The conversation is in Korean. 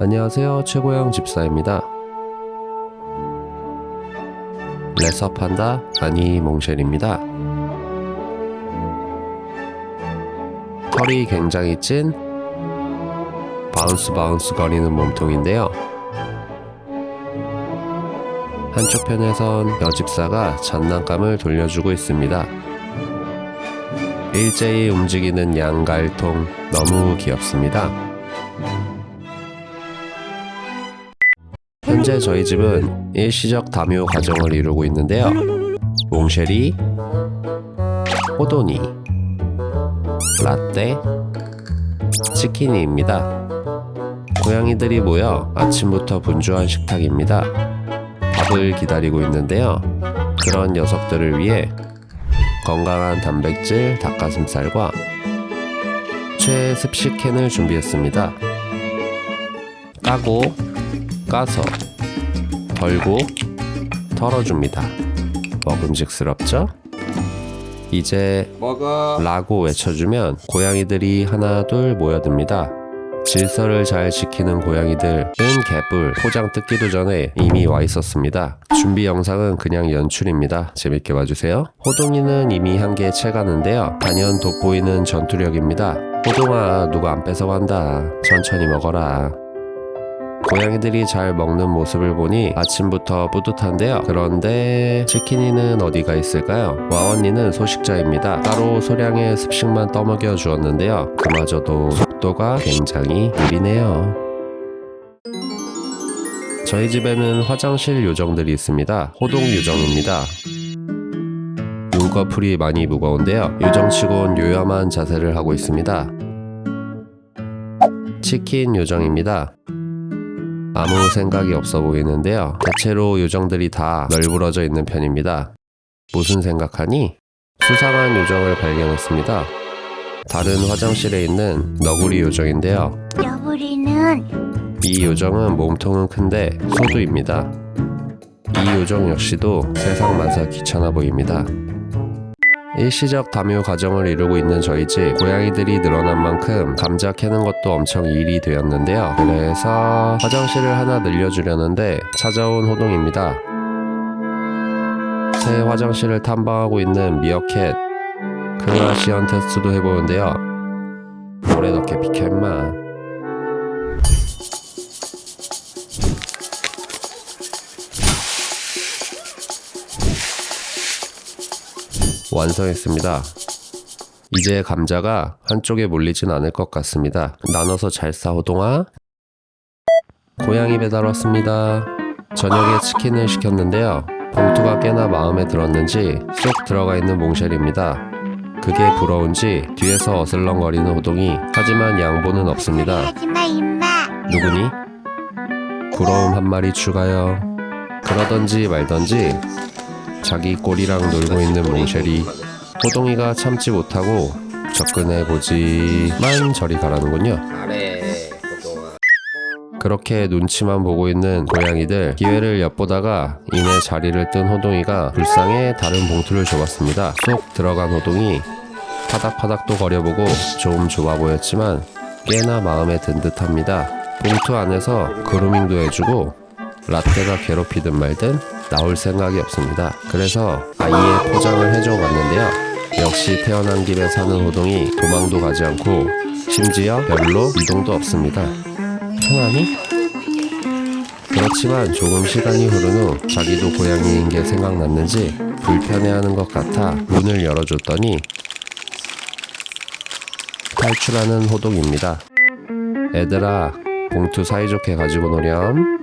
안녕하세요. 최고영 집사입니다. 레서 판다 아니 몽쉘입니다. 털이 굉장히 찐 바운스 바운스 거리는 몸통인데요. 한쪽 편에선 여집사가 장난감을 돌려주고 있습니다. 일제히 움직이는 양갈통 너무 귀엽습니다. 현재 저희 집은 일시적 다묘 과정을 이루고 있는데요. 몽쉐리, 호도니, 라떼, 치키니입니다. 고양이들이 모여 아침부터 분주한 식탁입니다. 밥을 기다리고 있는데요. 그런 녀석들을 위해 건강한 단백질 닭가슴살과 최습식 캔을 준비했습니다. 까고 까서 덜고 털어줍니다. 먹음직스럽죠? 이제 먹어. 라고 외쳐주면 고양이들이 하나 둘 모여듭니다. 질서를 잘 지키는 고양이들은 개뿔 포장 뜯기도 전에 이미 와 있었습니다. 준비 영상은 그냥 연출입니다. 재밌게 봐주세요. 호동이는 이미 한 개 채가는데요. 단연 돋보이는 전투력입니다. 호동아 누가 안 뺏어간다. 천천히 먹어라. 고양이들이 잘 먹는 모습을 보니 아침부터 뿌듯한데요. 그런데 치킨이는 어디가 있을까요? 와원니는 소식자입니다. 따로 소량의 습식만 떠먹여 주었는데요. 그마저도 속도가 굉장히 느리네요. 저희 집에는 화장실 요정들이 있습니다. 호동 요정입니다. 눈꺼풀이 많이 무거운데요. 요정치곤 요염한 자세를 하고 있습니다. 치킨 요정입니다. 아무 생각이 없어 보이는데요. 대체로 요정들이 다 널브러져 있는 편입니다. 무슨 생각하니? 수상한 요정을 발견했습니다. 다른 화장실에 있는 너구리 요정인데요. 여부리는 이 요정은 몸통은 큰데 소두입니다. 이 요정 역시도 세상 만사 귀찮아 보입니다. 일시적 다묘 과정을 이루고 있는 저희 집 고양이들이 늘어난 만큼 감자 캐는 것도 엄청 일이 되었는데요. 그래서 화장실을 하나 늘려주려는데 찾아온 호동입니다. 새 화장실을 탐방하고 있는 미어캣 클라시언 테스트도 해보는데요. 모래 넣게 비켜 임마. 완성했습니다. 이제 감자가 한쪽에 몰리진 않을 것 같습니다. 나눠서 잘 싸우동아. 고양이 배달 왔습니다. 저녁에 치킨을 시켰는데요. 봉투가 꽤나 마음에 들었는지 쏙 들어가 있는 몽쉘입니다. 그게 부러운지 뒤에서 어슬렁거리는 호동이 하지만 양보는 없습니다. 하지마 임마 누구니? 부러움 한 마리 추가요. 그러던지 말던지 자기 꼬리랑 놀고 있는 몽쉘이 호동이가 참지 못하고 접근해 보지만 저리 가라는군요. 그렇게 눈치만 보고 있는 고양이들 기회를 엿보다가 이내 자리를 뜬 호동이가 불쌍해 다른 봉투를 줘봤습니다. 쏙 들어간 호동이 파닥파닥도 거려보고 좀 좁아 보였지만 꽤나 마음에 든 듯합니다. 봉투 안에서 그루밍도 해주고 라떼가 괴롭히든 말든 나올 생각이 없습니다. 그래서 아이의 포장을 해줘 봤는데요. 역시 태어난 김에 사는 호동이 도망도 가지 않고 심지어 별로 이동도 없습니다. 편하니? 그렇지만 조금 시간이 흐른 후 자기도 고양이인 게 생각났는지 불편해하는 것 같아 문을 열어줬더니 탈출하는 호동입니다. 애들아 봉투 사이좋게 가지고 노렴